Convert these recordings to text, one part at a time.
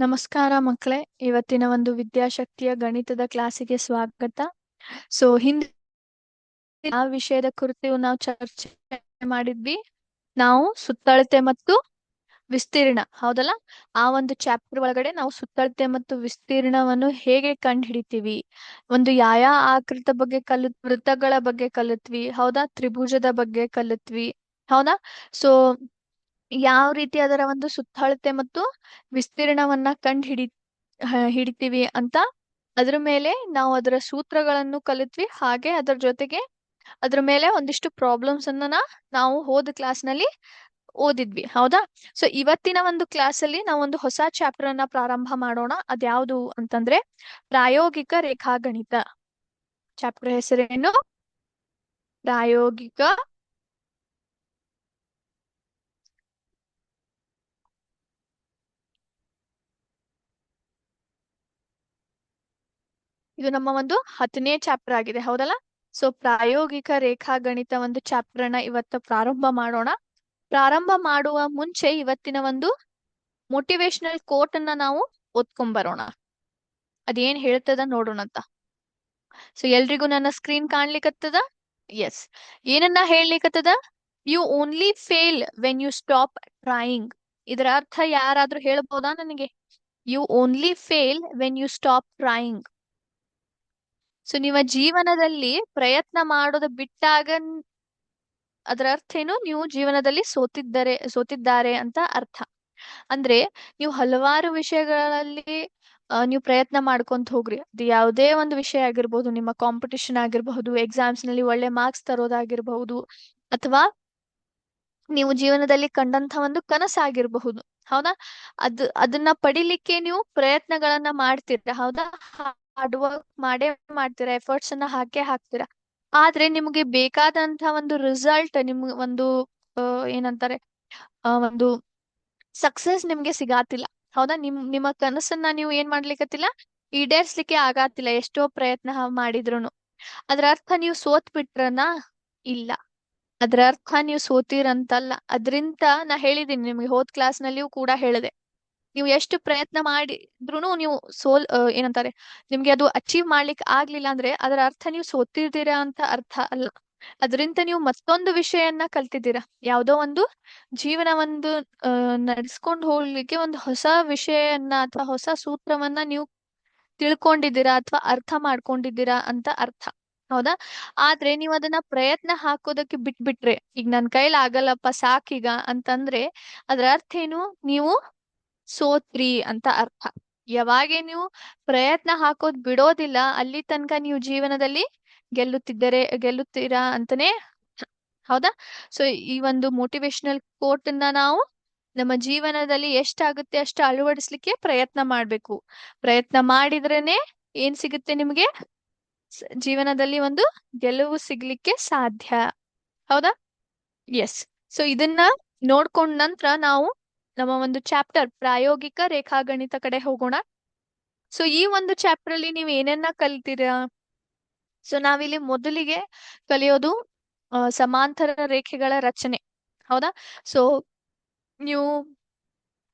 ನಮಸ್ಕಾರ ಮಕ್ಕಳೇ ಇವತ್ತಿನ ಒಂದು ವಿದ್ಯಾಶಕ್ತಿಯ ಗಣಿತದ ಕ್ಲಾಸಿಗೆ ಸ್ವಾಗತ. ಸೊ ಹಿಂದ ಆ ವಿಷಯದ ಕುರಿತು ನಾವು ಚರ್ಚೆ ಮಾಡಿದ್ವಿ. ನಾವು ಸುತ್ತಳತೆ ಮತ್ತು ವಿಸ್ತೀರ್ಣ, ಹೌದಲ್ಲ? ಆ ಒಂದು ಚಾಪ್ಟರ್ ಒಳಗಡೆ ನಾವು ಸುತ್ತಳತೆ ಮತ್ತು ವಿಸ್ತೀರ್ಣವನ್ನು ಹೇಗೆ ಕಂಡು ಹಿಡಿತೀವಿ ಒಂದು ಯಾವ ಆಕೃತ ಬಗ್ಗೆ ಕಲ್ ವೃತ್ತಗಳ ಬಗ್ಗೆ ಕಲಿತ್ವಿ ಹೌದಾ? ತ್ರಿಭುಜದ ಬಗ್ಗೆ ಕಲಿತ್ವಿ ಹೌದಾ? ಸೊ ಯಾವ ರೀತಿ ಅದರ ಒಂದು ಸುತ್ತಳತೆ ಮತ್ತು ವಿಸ್ತೀರ್ಣವನ್ನ ಕಂಡು ಹಿಡಿ ಹಿಡಿತೀವಿ ಅಂತ ಅದ್ರ ಮೇಲೆ ನಾವು ಅದರ ಸೂತ್ರಗಳನ್ನು ಕಲಿತ್ವಿ. ಹಾಗೆ ಅದರ ಜೊತೆಗೆ ಅದ್ರ ಮೇಲೆ ಒಂದಿಷ್ಟು ಪ್ರಾಬ್ಲಮ್ಸ್ ಅನ್ನ ನಾವು ಹೋದ ಕ್ಲಾಸ್ನಲ್ಲಿ ಓದಿದ್ವಿ. ಹೌದಾ? ಸೊ ಇವತ್ತಿನ ಒಂದು ಕ್ಲಾಸ್ ಅಲ್ಲಿ ನಾವು ಒಂದು ಹೊಸ ಚಾಪ್ಟರ್ ಅನ್ನ ಪ್ರಾರಂಭ ಮಾಡೋಣ. ಅದ್ಯಾವುದು ಅಂತಂದ್ರೆ ಪ್ರಾಯೋಗಿಕ ರೇಖಾಗಣಿತ. ಚಾಪ್ಟರ್ ಹೆಸರೇನು? ಪ್ರಾಯೋಗಿಕ ಇದು ನಮ್ಮ ಒಂದು ಹತ್ತನೇ ಚಾಪ್ಟರ್ ಆಗಿದೆ, ಹೌದಲ್ಲ? ಸೊ ಪ್ರಾಯೋಗಿಕ ರೇಖಾಗಣಿತ ಒಂದು ಚಾಪ್ಟರ್ನ ಇವತ್ತು ಪ್ರಾರಂಭ ಮಾಡೋಣ. ಪ್ರಾರಂಭ ಮಾಡುವ ಮುಂಚೆ ಇವತ್ತಿನ ಒಂದು ಮೋಟಿವೇಶನಲ್ ಕೋಟ್ ಅನ್ನ ನಾವು ಓದ್ಕೊಂಡ್ ಬರೋಣ ಅದೇನ್ ಹೇಳ್ತದ ನೋಡೋಣ ಅಂತ ಸೊ ಎಲ್ರಿಗೂ ನನ್ನ ಸ್ಕ್ರೀನ್ ಕಾಣ್ಲಿಕ್ಕತ್ತದ ಎಸ್ ಏನನ್ನ ಹೇಳ್ಲಿಕ್ಕತ್ತದ you only fail when you stop trying ಇದರ ಅರ್ಥ ಯಾರಾದ್ರೂ ಹೇಳ್ಬೋದಾ ನನಗೆ? You only fail when you stop trying so ನಿಮ್ಮ ಜೀವನದಲ್ಲಿ ಪ್ರಯತ್ನ ಮಾಡೋದು ಬಿಟ್ಟಾಗ ಅದರ ಅರ್ಥ ಏನು ನೀವು ಜೀವನದಲ್ಲಿ ಸೋತಿದ್ದರೆ, ಸೋತಿದ್ದಾರೆ ಅಂತ ಅರ್ಥ. ಅಂದ್ರೆ ನೀವು ಹಲವಾರು ವಿಷಯಗಳಲ್ಲಿ ನೀವು ಪ್ರಯತ್ನ ಮಾಡ್ಕೊಂತ ಹೋಗ್ರಿ. ಅದು ಯಾವುದೇ ಒಂದು ವಿಷಯ ಆಗಿರ್ಬೋದು, ನಿಮ್ಮ ಕಾಂಪಿಟಿಷನ್ ಆಗಿರಬಹುದು ಎಕ್ಸಾಮ್ಸ್ನಲ್ಲಿ ಒಳ್ಳೆ ಮಾರ್ಕ್ಸ್ ತರೋದಾಗಿರ್ಬಹುದು, ಅಥವಾ ನೀವು ಜೀವನದಲ್ಲಿ ಕಂಡಂತ ಒಂದು ಕನಸಾಗಿರ್ಬಹುದು. ಹೌದಾ? ಅದ್, ಅದನ್ನ ಪಡಿಲಿಕ್ಕೆ ನೀವು ಪ್ರಯತ್ನಗಳನ್ನ ಮಾಡ್ತೀರಾ. ಹೌದಾ? ಹಾರ್ಡ್ ವರ್ಕ್ ಮಾಡೇ ಮಾಡ್ತೀರಾ ಎಫರ್ಟ್ಸ್ ಅನ್ನ ಹಾಕೇ ಹಾಕ್ತೀರಾ? ಆದ್ರೆ ನಿಮ್ಗೆ ಬೇಕಾದಂತ ಒಂದು ರಿಸಲ್ಟ್ ನಿಮ್ಗೆ ಒಂದು ಏನಂತಾರೆ ಒಂದು ಸಕ್ಸಸ್ ನಿಮ್ಗೆ ಸಿಗಾತಿಲ್ಲ. ಹೌದಾ? ನಿಮ್, ನಿಮ್ಮ ಕನಸನ್ನ ನೀವು ಏನ್ ಮಾಡ್ಲಿಕ್ಕತ್ತಿಲ್ಲ ಈಡೇರ್ಸ್ಲಿಕ್ಕೆ ಆಗಾತಿಲ್ಲ, ಎಷ್ಟೋ ಪ್ರಯತ್ನ ಮಾಡಿದ್ರುನು. ಅದ್ರ ಅರ್ಥ ನೀವು ಸೋತ್ ಬಿಟ್ರನಾ ಇಲ್ಲ. ಅದ್ರ ಅರ್ಥ ನೀವು ಸೋತಿರಂತಲ್ಲ. ಅದ್ರಿಂದ ನಾ ಹೇಳಿದೀನಿ, ನಿಮ್ಗೆ ಹೋದ್ ಕ್ಲಾಸ್ ನಲ್ಲಿಯೂ ಕೂಡ ಹೇಳಿದೆ. ನೀವು ಎಷ್ಟು ಪ್ರಯತ್ನ ಮಾಡಿದ್ರು ನೀವು ಸೋಲ್ ಏನಂತಾರೆ, ನಿಮ್ಗೆ ಅದು ಅಚೀವ್ ಮಾಡ್ಲಿಕ್ಕೆ ಆಗ್ಲಿಲ್ಲ ಅಂದ್ರೆ ಅದರ ಅರ್ಥ ನೀವು ಸೋತಿದ್ದೀರಾ ಅಂತ ಅರ್ಥ ಅಲ್ಲ. ಅದರಿಂದ ನೀವು ಮತ್ತೊಂದು ವಿಷಯನ್ನ ಕಲ್ತಿದ್ದೀರಾ. ಯಾವ್ದೋ ಒಂದು ಜೀವನ ಒಂದು ನಡ್ಸ್ಕೊಂಡು ಹೋಗ್ಲಿಕ್ಕೆ ಒಂದು ಹೊಸ ವಿಷಯನ್ನ ಅಥವಾ ಹೊಸ ಸೂತ್ರವನ್ನ ನೀವು ತಿಳ್ಕೊಂಡಿದ್ದೀರಾ ಅಥವಾ ಅರ್ಥ ಮಾಡ್ಕೊಂಡಿದ್ದೀರಾ ಅಂತ ಅರ್ಥ. ಹೌದಾ? ಆದ್ರೆ ನೀವು ಅದನ್ನ ಪ್ರಯತ್ನ ಹಾಕೋದಕ್ಕೆ ಬಿಟ್ಬಿಟ್ರೆ, ಈಗ ನನ್ ಕೈಲಿ ಆಗಲ್ಲಪ್ಪ ಸಾಕೀಗ ಅಂತಂದ್ರೆ, ಅದ್ರ ಅರ್ಥ ಏನು? ನೀವು ಸೋತ್ರಿ ಅಂತ ಅರ್ಥ. ಯಾವಾಗೆ ನೀವು ಪ್ರಯತ್ನ ಹಾಕೋದ್ ಬಿಡೋದಿಲ್ಲ, ಅಲ್ಲಿ ತನಕ ನೀವು ಜೀವನದಲ್ಲಿ ಗೆಲ್ಲುತ್ತಿದ್ದರೆ, ಗೆಲ್ಲುತ್ತೀರಾ ಅಂತಾನೆ ಹೌದಾ? ಸೊ ಈ ಒಂದು ಮೋಟಿವೇಶನಲ್ ಕೋಟ್ ಅನ್ನ ನಾವು ನಮ್ಮ ಜೀವನದಲ್ಲಿ ಎಷ್ಟಾಗುತ್ತೆ ಅಷ್ಟು ಅಳವಡಿಸ್ಲಿಕ್ಕೆ ಪ್ರಯತ್ನ ಮಾಡ್ಬೇಕು. ಪ್ರಯತ್ನ ಮಾಡಿದ್ರೇನೆ ಏನ್ ಸಿಗುತ್ತೆ ನಿಮ್ಗೆ? ಜೀವನದಲ್ಲಿ ಒಂದು ಗೆಲುವು ಸಿಗ್ಲಿಕ್ಕೆ ಸಾಧ್ಯ. ಹೌದಾ? ಎಸ್ ಸೊ ಇದನ್ನ ನೋಡ್ಕೊಂಡ್ ನಂತರ ನಾವು ನಮ್ಮ ಒಂದು ಚಾಪ್ಟರ್ ಪ್ರಾಯೋಗಿಕ ರೇಖಾಗಣಿತ ಕಡೆ ಹೋಗೋಣ. ಸೊ ಈ ಒಂದು ಚಾಪ್ಟರ್ ಅಲ್ಲಿ ನೀವು ಏನನ್ನ ಕಲಿತೀರಾ ಸೊ ನಾವಿಲ್ಲಿ ಮೊದಲಿಗೆ ಕಲಿಯೋದು ಸಮಾಂತರ ರೇಖೆಗಳ ರಚನೆ. ಹೌದಾ? ಸೊ ನೀವು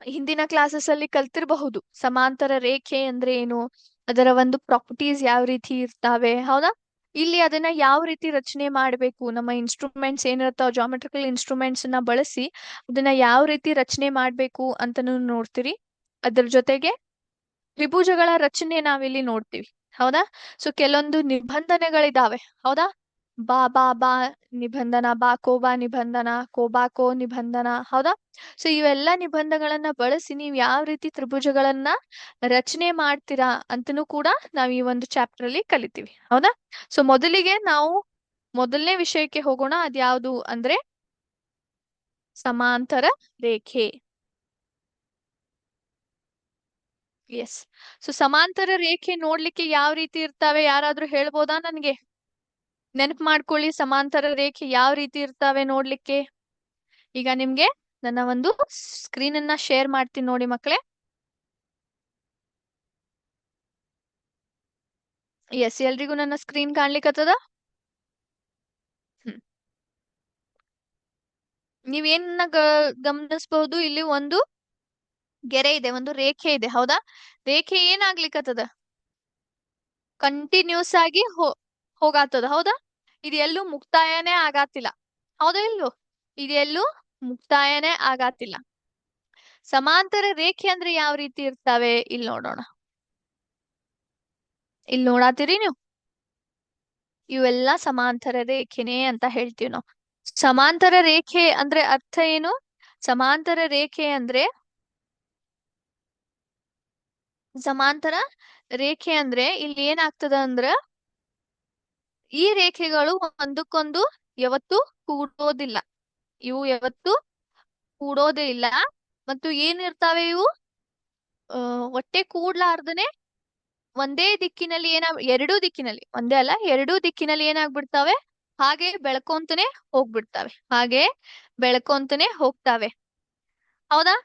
ಹಿಂದಿನ ಕ್ಲಾಸಸ್ ಅಲ್ಲಿ ಕಲ್ತಿರಬಹುದು. ಸಮಾಂತರ ರೇಖೆ ಅಂದ್ರೆ ಏನು? ಅದರ ಒಂದು ಪ್ರಾಪರ್ಟೀಸ್ ಯಾವ ರೀತಿ ಇರ್ತಾವೆ? ಹೌದಾ? ಇಲ್ಲಿ ಅದನ್ನ ಯಾವ ರೀತಿ ರಚನೆ ಮಾಡಬೇಕು? ನಮ್ಮ ಇನ್ಸ್ಟ್ರೂಮೆಂಟ್ಸ್ ಏನಿರ್ತಾವ ಜಾಮೆಟ್ರಿಕಲ್ ಇನ್ಸ್ಟ್ರೂಮೆಂಟ್ಸ್ನ ಬಳಸಿ ಅದನ್ನ ಯಾವ ರೀತಿ ರಚನೆ ಮಾಡಬೇಕು ಅಂತನೂ ನೋಡ್ತೀರಿ. ಅದ್ರ ಜೊತೆಗೆ ತ್ರಿಭುಜಗಳ ರಚನೆ ನಾವಿಲ್ಲಿ ನೋಡ್ತೀವಿ. ಹೌದಾ? ಸೊ ಕೆಲವೊಂದು ನಿಬಂಧನೆಗಳಿದಾವೆ. ಹೌದಾ? ಬಾ ಬಾ ಬಾ ನಿಬಂಧನ, ಬಾ ಕೋಬಾ ನಿಬಂಧನ ಕೋಬಾಕೋ ನಿಬಂಧನ, ಹೌದಾ? ಸೊ ಇವೆಲ್ಲ ನಿಬಂಧಗಳನ್ನ ಬಳಸಿ ನೀವು ಯಾವ ರೀತಿ ತ್ರಿಭುಜಗಳನ್ನ ರಚನೆ ಮಾಡ್ತೀರಾ ಅಂತನೂ ಕೂಡ ನಾವ್ ಈ ಒಂದು ಚಾಪ್ಟರ್ ಅಲ್ಲಿ ಕಲಿತೀವಿ, ಹೌದಾ? ಸೊ ಮೊದಲಿಗೆ ನಾವು ಮೊದಲನೇ ವಿಷಯಕ್ಕೆ ಹೋಗೋಣ, ಅದ್ಯಾವುದು ಅಂದ್ರೆ ಸಮಾಂತರ ರೇಖೆ. ಎಸ್ ಸೊ ಸಮಾಂತರ ರೇಖೆ ನೋಡ್ಲಿಕ್ಕೆ ಯಾವ ರೀತಿ ಇರ್ತಾವೆ? ಯಾರಾದ್ರೂ ಹೇಳ್ಬೋದಾ ನನ್ಗೆ? ನೆನಪು ಮಾಡ್ಕೊಳ್ಳಿ, ಸಮಾಂತರ ರೇಖೆ ಯಾವ ರೀತಿ ಇರ್ತಾವೆ ನೋಡ್ಲಿಕ್ಕೆ. ಈಗ ನಿಮ್ಗೆ ನನ್ನ ಒಂದು ಸ್ಕ್ರೀನ್ ಅನ್ನ ಶೇರ್ ಮಾಡ್ತೀನಿ ನೋಡಿ ಮಕ್ಕಳೇ. ಎಸ್ ಎಲ್ರಿಗೂ ನನ್ನ ಸ್ಕ್ರೀನ್ ಕಾಣ್ಲಿಕ್ಕತ್ತದ ಹ್ಮ್. ನೀವೇನ ಗಮನಿಸಬಹುದು, ಇಲ್ಲಿ ಒಂದು ಗೆರೆ ಇದೆ, ಒಂದು ರೇಖೆ ಇದೆ, ಹೌದಾ? ರೇಖೆ ಏನಾಗ್ಲಿಕ್ಕತ್ತದ ಕಂಟಿನ್ಯೂಸ್ ಆಗಿ ಹೋಗಾತದ ಹೌದಾ? ಇದು ಎಲ್ಲೂ ಮುಕ್ತಾಯನೇ ಆಗಾತಿಲ್ಲ. ಹೌದಾ ಇಲ್ವೋ? ಇದೆಲ್ಲೂ ಮುಕ್ತಾಯನೇ ಆಗಾತಿಲ್ಲ. ಸಮಾಂತರ ರೇಖೆ ಅಂದ್ರೆ ಯಾವ ರೀತಿ ಇರ್ತಾವೆ? ಇಲ್ಲಿ ನೋಡೋಣ. ಇಲ್ಲಿ ನೋಡಾತೀರಿ ನೀವು? ಇವೆಲ್ಲ ಸಮಾಂತರ ರೇಖೆನೇ ಅಂತ ಹೇಳ್ತೀವಿ ನಾವು. ಸಮಾಂತರ ರೇಖೆ ಅಂದ್ರೆ ಅರ್ಥ ಏನು? ಸಮಾಂತರ ರೇಖೆ ಅಂದ್ರೆ ಸಮಾಂತರ ರೇಖೆ ಅಂದ್ರೆ ಇಲ್ಲಿ ಏನಾಗ್ತದ ಅಂದ್ರ ಈ ರೇಖೆಗಳು ಒಂದಕ್ಕೊಂದು ಯಾವತ್ತು ಕೂಡೋದಿಲ್ಲ. ಇವು ಯಾವತ್ತು ಕೂಡೋದೇ ಇಲ್ಲ. ಮತ್ತು ಏನಿರ್ತಾವೆ ಇವು? ಒಟ್ಟೆ ಕೂಡ್ಲಾರ್ದನೆ ಒಂದೇ ದಿಕ್ಕಿನಲ್ಲಿ ಏನ, ಎರಡೂ ದಿಕ್ಕಿನಲ್ಲಿ, ಒಂದೇ ಅಲ್ಲ, ಎರಡೂ ದಿಕ್ಕಿನಲ್ಲಿ ಏನಾಗ್ಬಿಡ್ತಾವೆ? ಹಾಗೆ ಬೆಳ್ಕೊಂತಾನೆ ಹೋಗ್ಬಿಡ್ತಾವೆ. ಹಾಗೆ ಬೆಳ್ಕೊಂತಾನೆ ಹೋಗ್ತಾವೆ. ಹೌದಾ?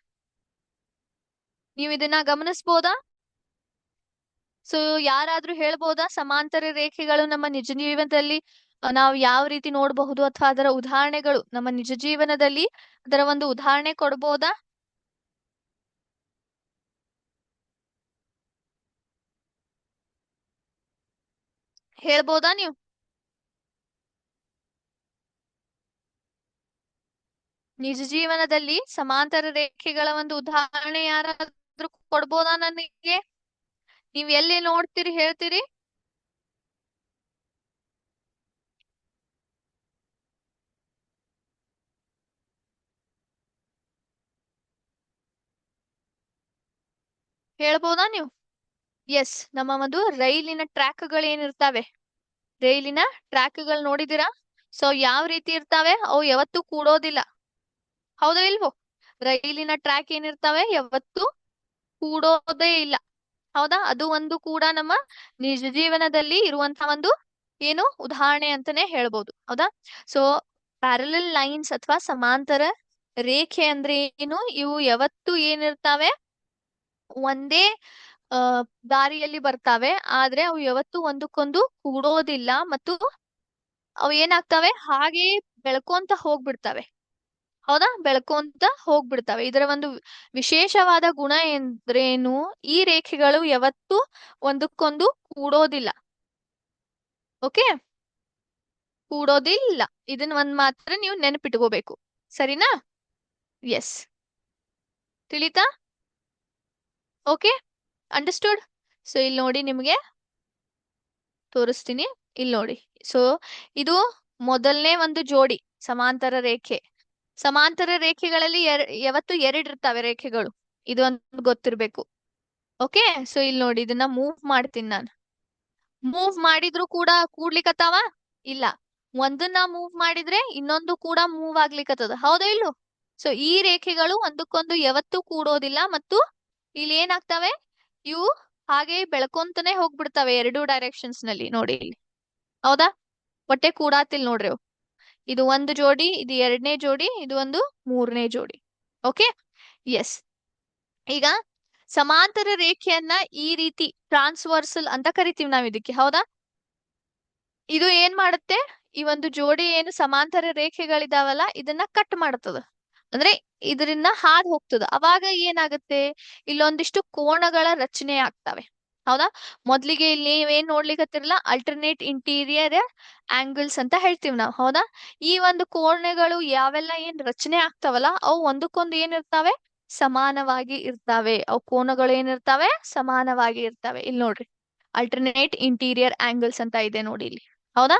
ನೀವು ಇದನ್ನ ಗಮನಿಸ್ಬೋದಾ? ಸೊ ಯಾರಾದ್ರೂ ಹೇಳ್ಬೋದಾ? ಸಮಾಂತರ ರೇಖೆಗಳು ನಮ್ಮ ನಿಜ ಜೀವನದಲ್ಲಿ ನಾವು ಯಾವ ರೀತಿ ನೋಡಬಹುದು ಅಥವಾ ಅದರ ಉದಾಹರಣೆಗಳು ನಮ್ಮ ನಿಜ ಜೀವನದಲ್ಲಿ ಅದರ ಒಂದು ಉದಾಹರಣೆ ಕೊಡ್ಬೋದಾ? ಹೇಳ್ಬೋದಾ ನೀವು? ನಿಜ ಜೀವನದಲ್ಲಿ ಸಮಾಂತರ ರೇಖೆಗಳ ಒಂದು ಉದಾಹರಣೆ ಯಾರಾದ್ರೂ ಕೊಡ್ಬೋದಾ ನನಗೆ? ನೀವ್ ಎಲ್ಲಿ ನೋಡ್ತೀರಿ ಹೇಳ್ತೀರಿ? ಹೇಳ್ಬೋದಾ ನೀವು? ಎಸ್ ನಮ್ಮ ಒಂದು ರೈಲಿನ ಟ್ರ್ಯಾಕ್ಗಳು ಏನಿರ್ತಾವೆ? ರೈಲಿನ ಟ್ರ್ಯಾಕ್ಗಳು ನೋಡಿದಿರಾ ಸೊ ಯಾವ ರೀತಿ ಇರ್ತಾವೆ? ಅವು ಯಾವತ್ತು ಕೂಡೋದಿಲ್ಲ. ಹೌದಾ ಇಲ್ವೋ? ರೈಲಿನ ಟ್ರ್ಯಾಕ್ ಏನಿರ್ತಾವೆ? ಯಾವತ್ತು ಕೂಡೋದೇ ಇಲ್ಲ. ಹೌದಾ? ಅದು ಒಂದು ಕೂಡ ನಮ್ಮ ನಿಜ ಜೀವನದಲ್ಲಿ ಇರುವಂತಹ ಒಂದು ಏನು ಉದಾಹರಣೆ ಅಂತಾನೆ ಹೇಳ್ಬೋದು. ಹೌದಾ? ಸೊ ಪ್ಯಾರಲಲ್ ಲೈನ್ಸ್ ಅಥವಾ ಸಮಾಂತರ ರೇಖೆ ಅಂದ್ರೆ ಏನು? ಇವು ಯಾವತ್ತು ಏನಿರ್ತಾವೆ? ಒಂದೇ ದಾರಿಯಲ್ಲಿ ಬರ್ತಾವೆ. ಆದ್ರೆ ಅವು ಯಾವತ್ತು ಒಂದಕ್ಕೊಂದು ಕೂಡೋದಿಲ್ಲ ಮತ್ತು ಅವು ಏನಾಗ್ತಾವೆ? ಹಾಗೆ ಬೆಳ್ಕೊಂತ ಹೋಗ್ಬಿಡ್ತವೆ. ಹೌದಾ ಬೆಳ್ಕೊಂತ ಹೋಗ್ಬಿಡ್ತವೆ. ಇದರ ಒಂದು ವಿಶೇಷವಾದ ಗುಣ ಎಂದ್ರೇನು? ಈ ರೇಖೆಗಳು ಯಾವತ್ತೂ ಒಂದಕ್ಕೊಂದು ಕೂಡೋದಿಲ್ಲ. ಓಕೆ? ಕೂಡೋದಿಲ್ಲ. ಇದನ್ನ ಒಂದ್ ಮಾತ್ರ ನೀವು ನೆನಪಿಟ್ಕೋಬೇಕು. ಸರಿನಾ? ಎಸ್ ತಿಳಿತಾ? ಓಕೆ? ಅಂಡರ್ಸ್ಟುಡ್ ಸೊ ಇಲ್ಲಿ ನೋಡಿ ನಿಮಗೆ. ತೋರಿಸ್ತೀನಿ. ಇಲ್ಲಿ ನೋಡಿ. ಸೊ ಇದು ಮೊದಲನೇ ಒಂದು ಜೋಡಿ, ಸಮಾಂತರ ರೇಖೆ. ಸಮಾಂತರ ರೇಖೆಗಳಲ್ಲಿ ಎರ, ಯಾವತ್ತು ಎರಡ್ ಇರ್ತಾವೆ ರೇಖೆಗಳು. ಇದು ಒಂದು ಗೊತ್ತಿರ್ಬೇಕು. ಓಕೆ ಸೊ ಇಲ್ಲಿ ನೋಡಿ, ಇದನ್ನ ಮೂವ್ ಮಾಡ್ತೀನಿ ನಾನು. ಮೂವ್ ಮಾಡಿದ್ರು ಕೂಡ ಕೂಡ್ಲಿಕತ್ತಾವ? ಇಲ್ಲ. ಒಂದನ್ನ ಮೂವ್ ಮಾಡಿದ್ರೆ ಇನ್ನೊಂದು ಕೂಡ ಮೂವ್ ಆಗ್ಲಿಕತ್ತದ. ಹೌದಾ ಇಲ್ಲೋ ಸೊ ಈ ರೇಖೆಗಳು ಒಂದಕ್ಕೊಂದು ಯಾವತ್ತೂ ಕೂಡೋದಿಲ್ಲ ಮತ್ತು ಇಲ್ಲಿ ಏನಾಗ್ತವೆ? ಇವು ಹಾಗೆ ಬೆಳ್ಕೊಂತಾನೆ ಹೋಗ್ಬಿಡ್ತವೆ ಎರಡು ಡೈರೆಕ್ಷನ್ಸ್ನಲ್ಲಿ ನೋಡಿ ಇಲ್ಲಿ. ಹೌದಾ? ಒಟ್ಟೆ ಕೂಡಾತಿಲ್ ನೋಡ್ರಿ ಅವು. ಇದು ಒಂದು ಜೋಡಿ, ಇದು ಎರಡನೇ ಜೋಡಿ, ಇದು ಒಂದು ಮೂರನೇ ಜೋಡಿ. ಓಕೆ ಎಸ್ ಈಗ ಸಮಾಂತರ ರೇಖೆಯನ್ನ ಈ ರೀತಿ ಟ್ರಾನ್ಸ್ವರ್ಸಲ್ ಅಂತ ಕರಿತೀವಿ ನಾವು ಇದಕ್ಕೆ. ಹೌದಾ? ಇದು ಏನ್ ಮಾಡುತ್ತೆ? ಈ ಒಂದು ಜೋಡಿ ಏನು ಸಮಾಂತರ ರೇಖೆಗಳಿದಾವಲ್ಲ, ಇದನ್ನ ಕಟ್ ಮಾಡ್ತದ ಅಂದ್ರೆ ಇದರಿಂದ ಹಾದು ಹೋಗ್ತದ. ಅವಾಗ ಏನಾಗುತ್ತೆ? ಇಲ್ಲೊಂದಿಷ್ಟು ಕೋಣಗಳ ರಚನೆ ಆಗ್ತವೆ. ಹೌದಾ? ಮೊದ್ಲಿಗೆ ಇಲ್ಲಿ ಏನ್ ನೋಡ್ಲಿಕ್ಕತ್ತಿರಲ್ಲ ಅಲ್ಟರ್ನೇಟ್ ಇಂಟೀರಿಯರ್ ಆಂಗಲ್ಸ್ ಅಂತ ಹೇಳ್ತೀವಿ ನಾವು, ಹೌದಾ? ಈ ಒಂದು ಕೋಣೆಗಳು ಯಾವೆಲ್ಲ ಏನ್ ರಚನೆ ಆಗ್ತಾವಲ್ಲ, ಅವು ಒಂದಕ್ಕೊಂದು ಏನಿರ್ತಾವೆ ಸಮಾನವಾಗಿ ಇರ್ತಾವೆ. ಅವು ಕೋನಗಳು ಏನಿರ್ತಾವೆ ಸಮಾನವಾಗಿ ಇರ್ತಾವೆ. ಇಲ್ಲಿ ನೋಡ್ರಿ ಅಲ್ಟರ್ನೇಟ್ ಇಂಟೀರಿಯರ್ ಆಂಗಲ್ಸ್ ಅಂತ ಇದೆ ನೋಡಿ ಇಲ್ಲಿ, ಹೌದಾ?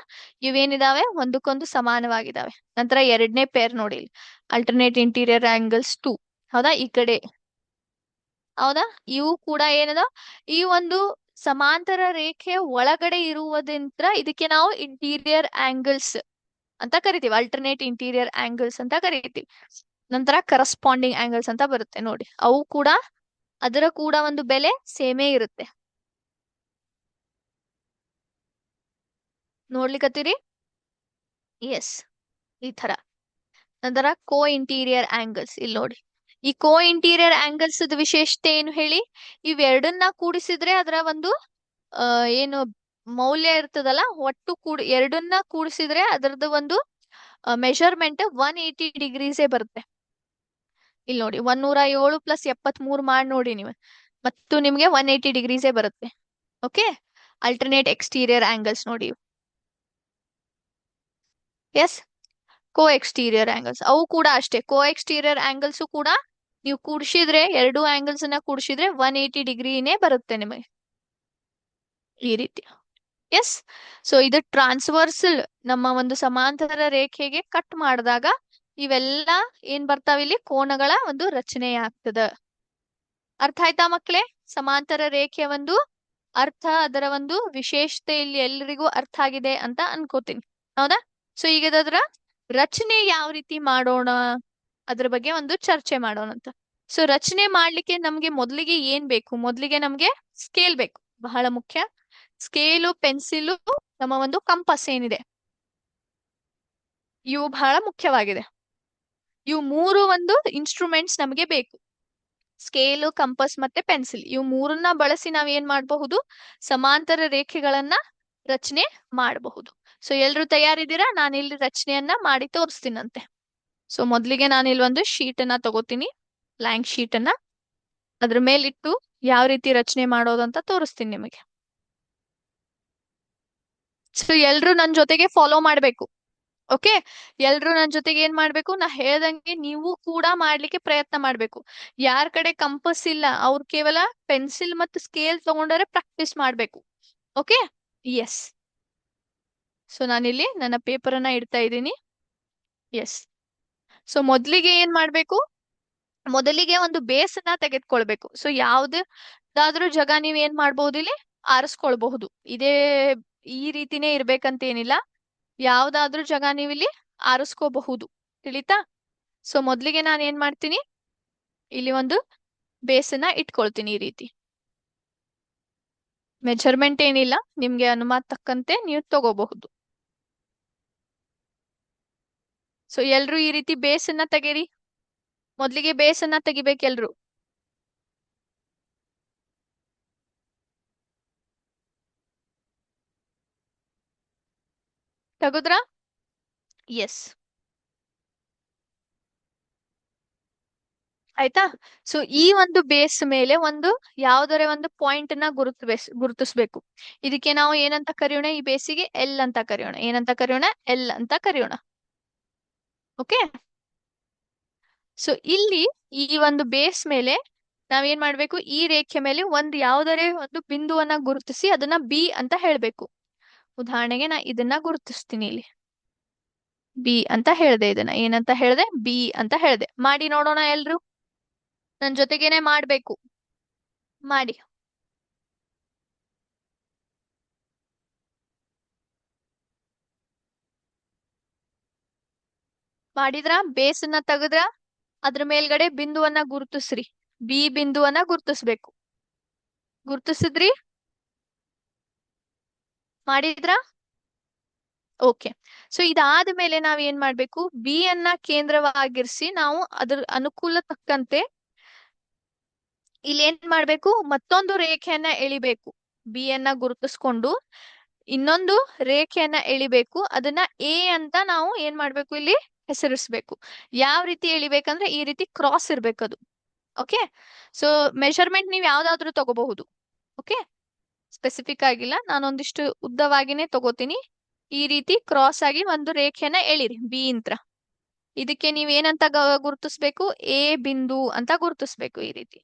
ಇವೇನಿದಾವೆ? ಒಂದಕ್ಕೊಂದು ಸಮಾನವಾಗಿದಾವೆ. ನಂತರ ಎರಡನೇ ಪೇರ್ ನೋಡಿ ಇಲ್ಲಿ ಅಲ್ಟರ್ನೇಟ್ ಇಂಟೀರಿಯರ್ ಆಂಗಲ್ಸ್ ಟೂ ಹೌದಾ? ಈ ಕಡೆ ಹೌದಾ? ಇವು ಕೂಡ ಏನದ? ಈ ಒಂದು ಸಮಾಂತರ ರೇಖೆ ಒಳಗಡೆ ಇರುವುದಂತ್ರ ಇದಕ್ಕೆ ನಾವು ಇಂಟೀರಿಯರ್ ಆಂಗಲ್ಸ್ ಅಂತ ಕರಿತೀವಿ. ಅಲ್ಟರ್ನೇಟ್ ಇಂಟೀರಿಯರ್ ಆಂಗಲ್ಸ್ ಅಂತ ಕರಿತೀವಿ. ನಂತರ ಕರಸ್ಪಾಂಡಿಂಗ್ ಆಂಗಲ್ಸ್ ಅಂತ ಬರುತ್ತೆ ನೋಡಿ. ಅವು ಕೂಡ ಅದರ ಕೂಡ ಒಂದು ಬೆಲೆ ಸೇಮೇ ಇರುತ್ತೆ. ನೋಡ್ಲಿಕತ್ತೀರಿ? ಎಸ್ ಈ ತರ ನಂತರ ಕೋ ಇಂಟೀರಿಯರ್ ಆಂಗಲ್ಸ್ ಇಲ್ಲಿ ನೋಡಿ. ಈ ಕೋ ಇಂಟೀರಿಯರ್ ಆಂಗಲ್ಸ್ ವಿಶೇಷತೆ ಏನು ಹೇಳಿ? ಇವೆರಡನ್ನ ಕೂಡಿಸಿದ್ರೆ ಅದರ ಒಂದು ಏನು ಮೌಲ್ಯ ಇರ್ತದಲ್ಲ, ಒಟ್ಟು ಕೂಡ, ಎರಡನ್ನ ಕೂಡಿಸಿದ್ರೆ ಅದರದ್ದು ಒಂದು ಮೆಷರ್ಮೆಂಟ್ ಒನ್ ಏಯ್ಟಿ ಡಿಗ್ರೀಸೇ ಬರುತ್ತೆ. ಇಲ್ಲಿ ನೋಡಿ ಒಂದೂರ ಏಳು ಪ್ಲಸ್ ಎಪ್ಪತ್ ಮೂರು ಮಾಡಿ ನೋಡಿ ನೀವು. ಮತ್ತು ನಿಮ್ಗೆ ಒನ್ ಏಯ್ಟಿ ಡಿಗ್ರೀಸೇ ಬರುತ್ತೆ. ಓಕೆ ಅಲ್ಟರ್ನೇಟ್ ಎಕ್ಸ್ಟೀರಿಯರ್ ಆಂಗಲ್ಸ್ ನೋಡಿ ಎಸ್ ಕೋ ಎಕ್ಸ್ಟೀರಿಯರ್ ಆಂಗಲ್ಸ್ ಅವು ಕೂಡ ಅಷ್ಟೇ. ಕೋ ಎಕ್ಸ್ಟೀರಿಯರ್ ಆಂಗಲ್ಸ್ ಕೂಡ ನೀವು ಕೂಡ್ಸಿದ್ರೆ ಎರಡು ಆಂಗಲ್ಸ್ ಅನ್ನ ಕೂಡ್ಸಿದ್ರೆ ಒನ್ ಏಯ್ಟಿ ಡಿಗ್ರಿನೇ ಬರುತ್ತೆ ನಿಮಗೆ. ಈ ರೀತಿ. ಎಸ್ ಸೊ ಇದು ಟ್ರಾನ್ಸ್ವರ್ಸಲ್ ನಮ್ಮ ಒಂದು ಸಮಾಂತರ ರೇಖೆಗೆ ಕಟ್ ಮಾಡಿದಾಗ ಇವೆಲ್ಲ ಏನ್ ಬರ್ತಾವ ಇಲ್ಲಿ? ಕೋನಗಳ ಒಂದು ರಚನೆ ಆಗ್ತದ ಅರ್ಥ ಆಯ್ತಾ ಮಕ್ಕಳೇ ಸಮಾಂತರ ರೇಖೆಯ ಒಂದು ಅರ್ಥ, ಅದರ ಒಂದು ವಿಶೇಷತೆ ಇಲ್ಲಿ ಎಲ್ರಿಗೂ ಅರ್ಥ ಆಗಿದೆ ಅಂತ ಅನ್ಕೋತೀನಿ. ಹೌದಾ? ಸೊ ಈಗ ಅದರ ರಚನೆ ಯಾವ ರೀತಿ ಮಾಡೋಣ? ಅದ್ರ ಬಗ್ಗೆ ಒಂದು ಚರ್ಚೆ ಮಾಡೋಣ ಅಂತ. ಸೊ ರಚನೆ ಮಾಡ್ಲಿಕ್ಕೆ ನಮ್ಗೆ ಮೊದಲಿಗೆ ಏನ್ ಬೇಕು? ಮೊದಲಿಗೆ ನಮ್ಗೆ ಸ್ಕೇಲ್ ಬೇಕು. ಬಹಳ ಮುಖ್ಯ. ಸ್ಕೇಲು ಪೆನ್ಸಿಲು ನಮ್ಮ ಒಂದು ಕಂಪಸ್ ಏನಿದೆ. ಇವು ಬಹಳ ಮುಖ್ಯವಾಗಿದೆ. ಇವು ಮೂರು ಒಂದು ಇನ್ಸ್ಟ್ರೂಮೆಂಟ್ಸ್ ನಮಗೆ ಬೇಕು. ಸ್ಕೇಲು ಕಂಪಸ್ ಮತ್ತೆ ಪೆನ್ಸಿಲ್ ಇವು ಮೂರನ್ನ ಬಳಸಿ ನಾವ್ ಏನ್ ಮಾಡಬಹುದು? ಸಮಾಂತರ ರೇಖೆಗಳನ್ನ ರಚನೆ ಮಾಡಬಹುದು. ಸೊ ಎಲ್ರು ತಯಾರಿದ್ದೀರಾ? ನಾನು ಇಲ್ಲಿ ರಚನೆಯನ್ನ ಮಾಡಿ ತೋರಿಸ್ತೀನಂತೆ. ಸೊ ಮೊದಲಿಗೆ ನಾನು ಇಲ್ಲಿ ಒಂದು ಶೀಟ್ ಅನ್ನ ತಗೋತೀನಿ. ಬ್ಲಾಂಕ್ ಶೀಟ್ ಅನ್ನ ಅದ್ರ ಮೇಲಿಟ್ಟು ಯಾವ ರೀತಿ ರಚನೆ ಮಾಡೋದು ಅಂತ ತೋರಿಸ್ತೀನಿ ನಿಮಗೆ. ಸೊ ಎಲ್ರು ನನ್ ಜೊತೆಗೆ ಫಾಲೋ ಮಾಡ್ಬೇಕು. ಓಕೆ ಎಲ್ರು ನನ್ ಜೊತೆಗೆ ಏನ್ ಮಾಡ್ಬೇಕು? ನಾ ಹೇಳ್ದಂಗೆ ನೀವು ಕೂಡ ಮಾಡ್ಲಿಕ್ಕೆ ಪ್ರಯತ್ನ ಮಾಡ್ಬೇಕು. ಯಾರ್ ಕಡೆ ಕಂಪಸ್ ಇಲ್ಲ, ಅವ್ರು ಕೇವಲ ಪೆನ್ಸಿಲ್ ಮತ್ತು ಸ್ಕೇಲ್ ತಗೊಂಡರೆ ಪ್ರಾಕ್ಟೀಸ್ ಮಾಡ್ಬೇಕು. ಓಕೆ ಎಸ್ ಸೊ ನಾನಿಲ್ಲಿ ನನ್ನ ಪೇಪರ್ ಅನ್ನ ಇಡ್ತಾ ಇದ್ದೀನಿ. ಎಸ್ ಸೊ ಮೊದ್ಲಿಗೆ ಏನ್ ಮಾಡ್ಬೇಕು? ಮೊದಲಿಗೆ ಒಂದು ಬೇಸ್ ಅನ್ನ ತೆಗೆದುಕೊಳ್ಬೇಕು. ಸೊ ಯಾವ್ದಾದ್ರೂ ಜಗ ನೀವ್ ಏನ್ ಮಾಡ್ಬೋದು ಇಲ್ಲಿ? ಆರಿಸ್ಕೊಳ್ಬಹುದು. ಇದೇ ಈ ರೀತಿನೇ ಇರ್ಬೇಕಂತ ಏನಿಲ್ಲ ಯಾವ್ದಾದ್ರೂ ಜಗ ನೀವ್ ಇಲ್ಲಿ ಆರಿಸ್ಕೋಬಹುದು. ತಿಳಿತಾ? ಸೊ ಮೊದ್ಲಿಗೆ ನಾನು ಏನ್ ಮಾಡ್ತೀನಿ? ಇಲ್ಲಿ ಒಂದು ಬೇಸನ್ನ ಇಟ್ಕೊಳ್ತೀನಿ ಈ ರೀತಿ. ಮೆಜರ್ಮೆಂಟ್ ಏನಿಲ್ಲ. ನಿಮ್ಗೆ ಅನುಮಾನ ತಕ್ಕಂತೆ ನೀವು ತಗೋಬಹುದು. ಸೊ ಎಲ್ರು ಈ ರೀತಿ ಬೇಸನ್ನ ತೆಗೀರಿ. ಮೊದ್ಲಿಗೆ ಬೇಸನ್ನ ತೆಗಿಬೇಕೆಲ್ರು ತಗುದ್ರ? ಎಸ್ ಆಯ್ತಾ? ಸೊ ಈ ಒಂದು ಬೇಸ್ ಮೇಲೆ ಒಂದು ಯಾವ್ದರೆ ಒಂದು ಪಾಯಿಂಟ್ನ ಗುರುತಿಸ್ ಗುರುತಿಸ್ಬೇಕು. ಇದಕ್ಕೆ ನಾವು ಏನಂತ ಕರೆಯೋಣ? ಈ ಬೇಸಿಗೆ ಎಲ್ ಅಂತ ಕರೆಯೋಣ. ಏನಂತ ಕರೆಯೋಣ? ಎಲ್ ಅಂತ ಕರೆಯೋಣ. ಓಕೆ ಸೊ ಇಲ್ಲಿ ಈ ಒಂದು ಬೇಸ್ ಮೇಲೆ ನಾವೇನ್ ಮಾಡ್ಬೇಕು? ಈ ರೇಖೆ ಮೇಲೆ ಒಂದು ಯಾವ್ದಾರೆ ಒಂದು ಬಿಂದುವನ್ನ ಗುರುತಿಸಿ ಅದನ್ನ ಬಿ ಅಂತ ಹೇಳ್ಬೇಕು. ಉದಾಹರಣೆಗೆ ನಾ ಇದನ್ನ ಗುರುತಿಸ್ತೀನಿ ಇಲ್ಲಿ. ಬಿ ಅಂತ ಹೇಳ್ದೆ ಇದನ್ನ. ಏನಂತ ಹೇಳ್ದೆ? ಬಿ ಅಂತ ಹೇಳ್ದೆ. ಮಾಡಿ ನೋಡೋಣ ಎಲ್ರು. ನನ್ ಜೊತೆಗೇನೆ ಮಾಡ್ಬೇಕು. ಮಾಡಿ. ಮಾಡಿದ್ರ? ಬೇಸನ್ನ ತೆಗೆದ್ರ? ಅದ್ರ ಮೇಲ್ಗಡೆ ಬಿಂದುವನ್ನ ಗುರುತಿಸ್ರಿ. ಬಿ ಬಿಂದುವನ್ನ ಗುರುತಿಸ್ಬೇಕು. ಗುರುತಿಸಿದ್ರಿ? ಮಾಡಿದ್ರ? ಓಕೆ. ಸೊ, ಇದಾದ ಮೇಲೆ ನಾವ್ ಏನ್ ಮಾಡ್ಬೇಕು? ಬಿ ಅನ್ನ ಕೇಂದ್ರವಾಗಿರ್ಸಿ ನಾವು ಅದ್ರ ಅನುಕೂಲ ತಕ್ಕಂತೆ ಇಲ್ಲಿ ಏನ್ ಮಾಡ್ಬೇಕು? ಮತ್ತೊಂದು ರೇಖೆಯನ್ನ ಎಳಿಬೇಕು. ಬಿ ಅನ್ನ ಗುರುತಿಸ್ಕೊಂಡು ಇನ್ನೊಂದು ರೇಖೆಯನ್ನ ಎಳಿಬೇಕು. ಅದನ್ನ ಎ ಅಂತ ನಾವು ಏನ್ ಮಾಡ್ಬೇಕು ಇಲ್ಲಿ? ಹೆಸರಿಸ್ಬೇಕು. ಯಾವ ರೀತಿ ಎಳಿಬೇಕಂದ್ರೆ ಈ ರೀತಿ ಕ್ರಾಸ್ ಇರ್ಬೇಕು ಅದು ಓಕೆ ಸೊ ಮೆಷರ್ಮೆಂಟ್ ನೀವು ಯಾವ್ದಾದ್ರು ತಗೋಬಹುದು. ಓಕೆ ಸ್ಪೆಸಿಫಿಕ್ ಆಗಿಲ್ಲ. ನಾನೊಂದಿಷ್ಟು ಉದ್ದವಾಗಿನೇ ತಗೋತೀನಿ. ಈ ರೀತಿ ಕ್ರಾಸ್ ಆಗಿ ಒಂದು ರೇಖೆನ ಎಳಿರಿ ಬಿ ಇಂತ್ರ ಇದಕ್ಕೆ ನೀವ್ ಏನಂತ ಗ- ಗುರುತಿಸ್ಬೇಕು? ಎ ಬಿಂದು ಅಂತ ಗುರುತಿಸ್ಬೇಕು ಈ ರೀತಿ.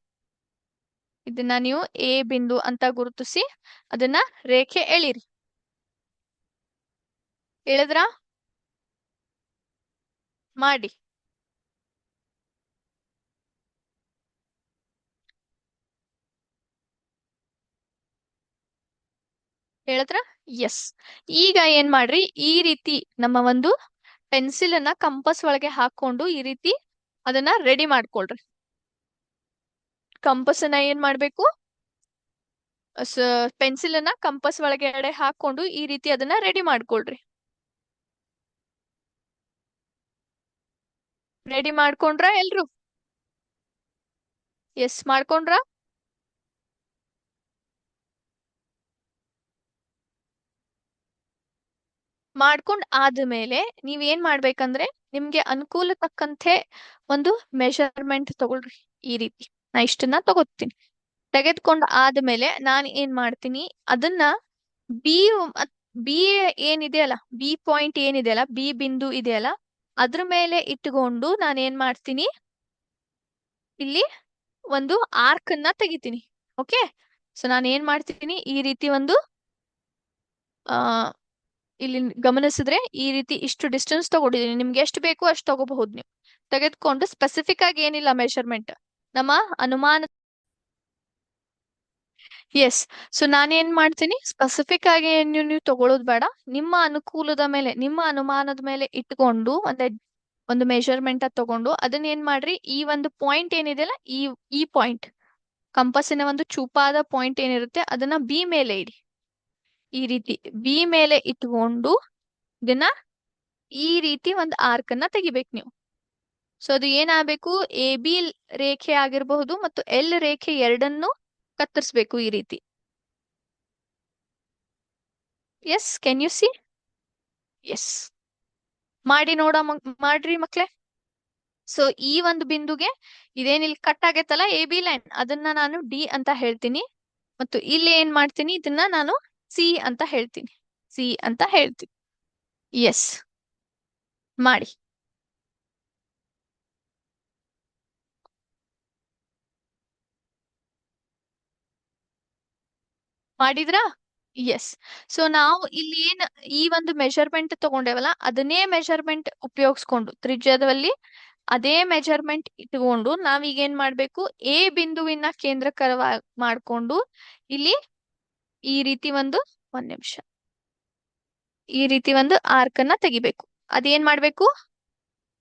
ಇದನ್ನ ನೀವು ಎ ಬಿಂದು ಅಂತ ಗುರುತಿಸಿ ಅದನ್ನ ರೇಖೆ ಎಳಿರಿ. ಎಳೆದ್ರಾ? ಮಾಡಿ. ಹೇಳತ್ರ? ಎಸ್ ಈಗ ಏನ್ ಮಾಡ್ರಿ? ಈ ರೀತಿ ನಮ್ಮ ಒಂದು ಪೆನ್ಸಿಲ್ ಅನ್ನ ಕಂಪಸ್ ಒಳಗೆ ಹಾಕೊಂಡು ಈ ರೀತಿ ಅದನ್ನ ರೆಡಿ ಮಾಡ್ಕೊಳ್ರಿ. ಕಂಪಸ್ ಅನ್ನ ಏನ್ ಮಾಡ್ಬೇಕು? ಪೆನ್ಸಿಲ್ ಅನ್ನ ಕಂಪಸ್ ಒಳಗಡೆ ಹಾಕೊಂಡು ಈ ರೀತಿ ಅದನ್ನ ರೆಡಿ ಮಾಡ್ಕೊಳ್ರಿ. ರೆಡಿ ಮಾಡ್ಕೊಂಡ್ರ ಎಲ್ರು? ಎಸ್ ಮಾಡ್ಕೊಂಡ್ರ? ಮಾಡ್ಕೊಂಡ್ ಆದ್ಮೇಲೆ ನೀವ್ ಏನ್ ಮಾಡ್ಬೇಕಂದ್ರೆ ನಿಮ್ಗೆ ಅನುಕೂಲ ತಕ್ಕಂತೆ ಒಂದು ಮೆಷರ್ಮೆಂಟ್ ತಗೊಳ್ರಿ ಈ ರೀತಿ. ನಾ ಇಷ್ಟನ್ನ ತಗೋತೀನಿ. ತೆಗೆದ್ಕೊಂಡ್ ಆದ್ಮೇಲೆ ನಾನು ಏನ್ ಮಾಡ್ತೀನಿ, ಅದನ್ನ ಬಿ ಬಿ ಏನಿದೆಯಲ್ಲ ಬಿ ಪಾಯಿಂಟ್ ಏನಿದೆಯಲ್ಲ ಬಿ ಬಿಂದು ಇದೆಯಲ್ಲ ಅದ್ರ ಮೇಲೆ ಇಟ್ಟುಕೊಂಡು ನಾನು ಏನ್ ಮಾಡ್ತೀನಿ? ಇಲ್ಲಿ ಒಂದು ಆರ್ಕ್ ಅನ್ನ ತೆಗಿತೀನಿ ಓಕೆ ಸೊ ನಾನು ಏನ್ ಮಾಡ್ತೀನಿ? ಈ ರೀತಿ ಒಂದು, ಆ, ಇಲ್ಲಿ ಗಮನಿಸಿದ್ರೆ ಈ ರೀತಿ ಇಷ್ಟು ಡಿಸ್ಟೆನ್ಸ್ ತಗೊಂಡಿದ್ದೀನಿ. ನಿಮ್ಗೆ ಎಷ್ಟು ಬೇಕು ಅಷ್ಟು ತಗೋಬಹುದು ನೀವು. ತೆಗೆದುಕೊಂಡು ಸ್ಪೆಸಿಫಿಕ್ ಆಗಿ ಏನಿಲ್ಲ ಮೆಷರ್ಮೆಂಟ್ ನಮ್ಮ ಅನುಮಾನ ಎಸ್ ಸೊ ನಾನೇನ್ ಮಾಡ್ತೀನಿ? ಸ್ಪೆಸಿಫಿಕ್ ಆಗಿ ಏನು ನೀವು ತಗೊಳ್ಳೋದು ಬೇಡ. ನಿಮ್ಮ ಅನುಕೂಲದ ಮೇಲೆ, ನಿಮ್ಮ ಅನುಮಾನದ ಮೇಲೆ ಇಟ್ಕೊಂಡು, ಒಂದ್, ಒಂದು ಮೆಷರ್ಮೆಂಟ್ ತಗೊಂಡು ಅದನ್ನ ಏನ್ ಮಾಡ್ರಿ? ಈ ಒಂದು ಪಾಯಿಂಟ್ ಏನಿದೆಯಲ್ಲ, ಈ ಈ ಪಾಯಿಂಟ್ ಕಂಪಸ್ಸಿನ ಒಂದು ಚೂಪಾದ ಪಾಯಿಂಟ್ ಏನಿರುತ್ತೆ, ಅದನ್ನ ಬಿ ಮೇಲೆ ಇಡಿ. ಈ ರೀತಿ ಬಿ ಮೇಲೆ ಇಟ್ಕೊಂಡು, ಇದನ್ನ ಈ ರೀತಿ ಒಂದು ಆರ್ಕ್ ಅನ್ನ ತೆಗಿಬೇಕು ನೀವು. ಸೊ ಅದು ಏನಾಗಬೇಕು ಎ ಬಿ ರೇಖೆ ಆಗಿರಬಹುದು, ಮತ್ತು ಎಲ್ ರೇಖೆ ಎರಡನ್ನು ಕತ್ತರಿಸ್ಬೇಕು ಈ ರೀತಿ. Yes can you see yes ಮಾಡಿ ನೋಡ ಮಾಡ್ರಿ ಮಕ್ಳೆ. ಸೊ ಈ ಒಂದು ಬಿಂದುಗೆ ಇದೇನಿಲ್ಲಿ ಕಟ್ ಆಗೈತಲ್ಲ ಎ ಬಿ ಲೈನ್ ಅದನ್ನ ನಾನು ಡಿ ಅಂತ ಹೇಳ್ತೀನಿ. ಮತ್ತು ಇಲ್ಲಿ ಏನ್ ಮಾಡ್ತೀನಿ? ಇದನ್ನ ನಾನು ಸಿ ಅಂತ ಹೇಳ್ತೀನಿ. ಸಿ ಅಂತ ಹೇಳ್ತೀನಿ. ಎಸ್ ಮಾಡಿ. ಮಾಡಿದ್ರಾ? ಎಸ್ ಸೊ ನಾವು ಇಲ್ಲಿ ಏನ್ ಈ ಒಂದು ಮೆಜರ್ಮೆಂಟ್ ತಗೊಂಡೇವಲ್ಲ, ಅದನ್ನೇ ಮೆಜರ್ಮೆಂಟ್ ಉಪಯೋಗಿಸ್ಕೊಂಡು ತ್ರಿಜ್ಯದಲ್ಲಿ ಅದೇ ಮೆಜರ್ಮೆಂಟ್ ಇಟ್ಕೊಂಡು ನಾವೀಗ ಏನ್ ಮಾಡ್ಬೇಕು? ಎ ಬಿಂದುವಿನ ಕೇಂದ್ರಕರವಾಗಿ ಮಾಡ್ಕೊಂಡು ಇಲ್ಲಿ ಈ ರೀತಿ ಒಂದು, ಒಂದ್ ನಿಮಿಷ. ಈ ರೀತಿ ಒಂದು ಆರ್ಕ್ ಅನ್ನ ತೆಗಿಬೇಕು. ಅದೇನ್ ಮಾಡ್ಬೇಕು?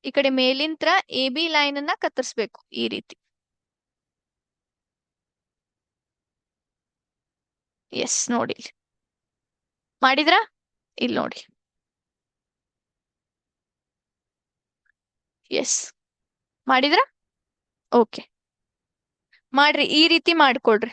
ಈ ಕಡೆ ಮೇಲಿಂತ್ರ ಎ ಬಿ ಲೈನ್ ಅನ್ನ ಕತ್ತರಿಸ್ಬೇಕು ಈ ರೀತಿ. ಎಸ್ ನೋಡಿ. ಮಾಡಿದ್ರಾ? ಇಲ್ಲಿ ನೋಡಿ. ಎಸ್ ಮಾಡಿದ್ರಾ? ಓಕೆ ಮಾಡ್ರಿ ಈ ರೀತಿ ಮಾಡ್ಕೊಳ್ರಿ.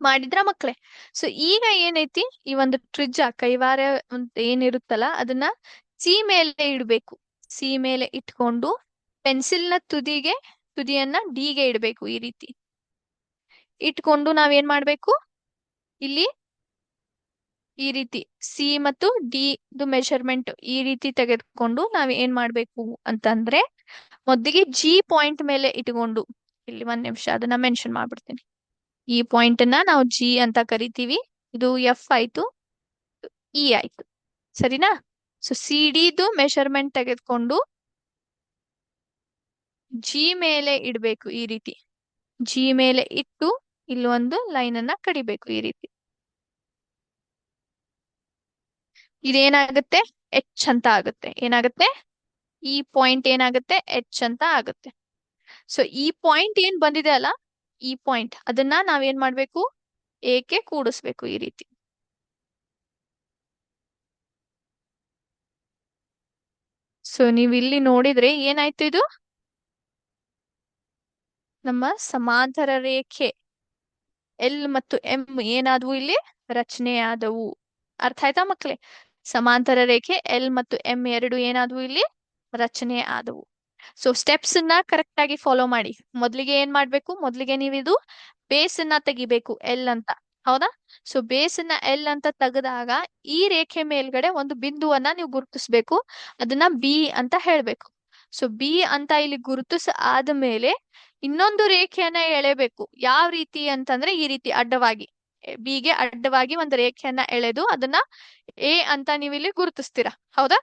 ಮಾಡಿದ್ರ ಮಕ್ಳೆ. ಸೊ ಈಗ ಏನೈತಿ? ಈ ಒಂದು ತ್ರಿಜ್ಯ ಕೈವಾರ ಏನಿರುತ್ತಲ್ಲ, ಅದನ್ನ ಸಿ ಮೇಲೆ ಇಡ್ಬೇಕು. ಸಿ ಮೇಲೆ ಇಟ್ಕೊಂಡು ಪೆನ್ಸಿಲ್ನ ತುದಿಗೆ, ತುದಿಯನ್ನ ಡಿಗೆ ಇಡ್ಬೇಕು ಈ ರೀತಿ. ಇಟ್ಕೊಂಡು ನಾವೇನ್ ಮಾಡ್ಬೇಕು? ಇಲ್ಲಿ ಈ ರೀತಿ ಸಿ ಮತ್ತು ಡಿ ದು ಮೆಷರ್ಮೆಂಟ್ ಈ ರೀತಿ ತೆಗೆದುಕೊಂಡು ನಾವ್ ಏನ್ ಮಾಡ್ಬೇಕು ಅಂತಂದ್ರೆ, ಮೊದಲಿಗೆ ಜಿ ಪಾಯಿಂಟ್ ಮೇಲೆ ಇಟ್ಕೊಂಡು, ಇಲ್ಲಿ ಒಂದ್ ನಿಮಿಷ, ಅದನ್ನ ಮೆನ್ಷನ್ ಮಾಡ್ಬಿಡ್ತೀನಿ. ಈ ಪಾಯಿಂಟ್ ಅನ್ನ ನಾವು ಜಿ ಅಂತ ಕರಿತೀವಿ. ಇದು ಎಫ್ ಆಯ್ತು ಇ ಆಯ್ತು. ಸರಿನಾ? ಸೊ ಸಿ ಡಿದು ಮೆಷರ್ಮೆಂಟ್ ತೆಗೆದುಕೊಂಡು ಜಿ ಮೇಲೆ ಇಡಬೇಕು ಈ ರೀತಿ. ಜಿ ಮೇಲೆ ಇಟ್ಟು ಇಲ್ಲಿ ಒಂದು ಲೈನ್ ಅನ್ನ ಕಡಿಬೇಕು ಈ ರೀತಿ. ಇದೇನಾಗುತ್ತೆ? ಎಚ್ ಅಂತ ಆಗುತ್ತೆ. ಏನಾಗುತ್ತೆ? ಈ ಪಾಯಿಂಟ್ ಏನಾಗುತ್ತೆ? ಎಚ್ ಅಂತ ಆಗುತ್ತೆ. ಸೊ ಈ ಪಾಯಿಂಟ್ ಏನ್ ಬಂದಿದೆ ಅಲ್ಲ? ಈ ಪಾಯಿಂಟ್ ಅದನ್ನ ನಾವೇನ್ ಮಾಡ್ಬೇಕು? ಏಕೆ ಕೂಡಿಸ್ಬೇಕು ಈ ರೀತಿ? ಸೊ ನೀವು ಇಲ್ಲಿ ನೋಡಿದ್ರೆ ಏನಾಯ್ತು ಇದು? ನಮ್ಮ ಸಮಾಂತರ ರೇಖೆ ಎಲ್ ಮತ್ತು ಎಂ ಏನಾದವು ಇಲ್ಲಿ? ರಚನೆ ಆದವು. ಅರ್ಥ ಆಯ್ತಾ ಮಕ್ಳೇ? ಸಮಾಂತರ ರೇಖೆ ಎಲ್ ಮತ್ತು ಎಂ ಎರಡು ಏನಾದವು ಇಲ್ಲಿ? ರಚನೆ ಆದವು. ಸೊ ಸ್ಟೆಪ್ಸ್ನ ಕರೆಕ್ಟ್ ಆಗಿ ಫಾಲೋ ಮಾಡಿ. ಮೊದ್ಲಿಗೆ ಏನ್ ಮಾಡ್ಬೇಕು? ಮೊದ್ಲಿಗೆ ನೀವು ಇದು ಬೇಸ್ ಅನ್ನ ತೆಗಿಬೇಕು ಎಲ್ ಅಂತ. ಹೌದಾ? ಸೊ ಬೇಸ್ ಅನ್ನ ಎಲ್ ಅಂತ ತೆಗೆದಾಗ ಈ ರೇಖೆ ಮೇಲ್ಗಡೆ ಒಂದು ಬಿಂದುವನ್ನ ನೀವು ಗುರುತಿಸ್ಬೇಕು. ಅದನ್ನ ಬಿ ಅಂತ ಹೇಳ್ಬೇಕು. ಸೊ ಬಿ ಅಂತ ಇಲ್ಲಿ ಗುರುತಿಸ ಆದ್ಮೇಲೆ ಇನ್ನೊಂದು ರೇಖೆಯನ್ನ ಎಳೆಬೇಕು. ಯಾವ ರೀತಿ ಅಂತಂದ್ರೆ ಈ ರೀತಿ ಅಡ್ಡವಾಗಿ. ಬಿಗೆ ಅಡ್ಡವಾಗಿ ಒಂದು ರೇಖೆಯನ್ನ ಎಳೆದು ಅದನ್ನ ಎ ಅಂತ ನೀವು ಇಲ್ಲಿ ಗುರುತಿಸ್ತೀರಾ. ಹೌದಾ?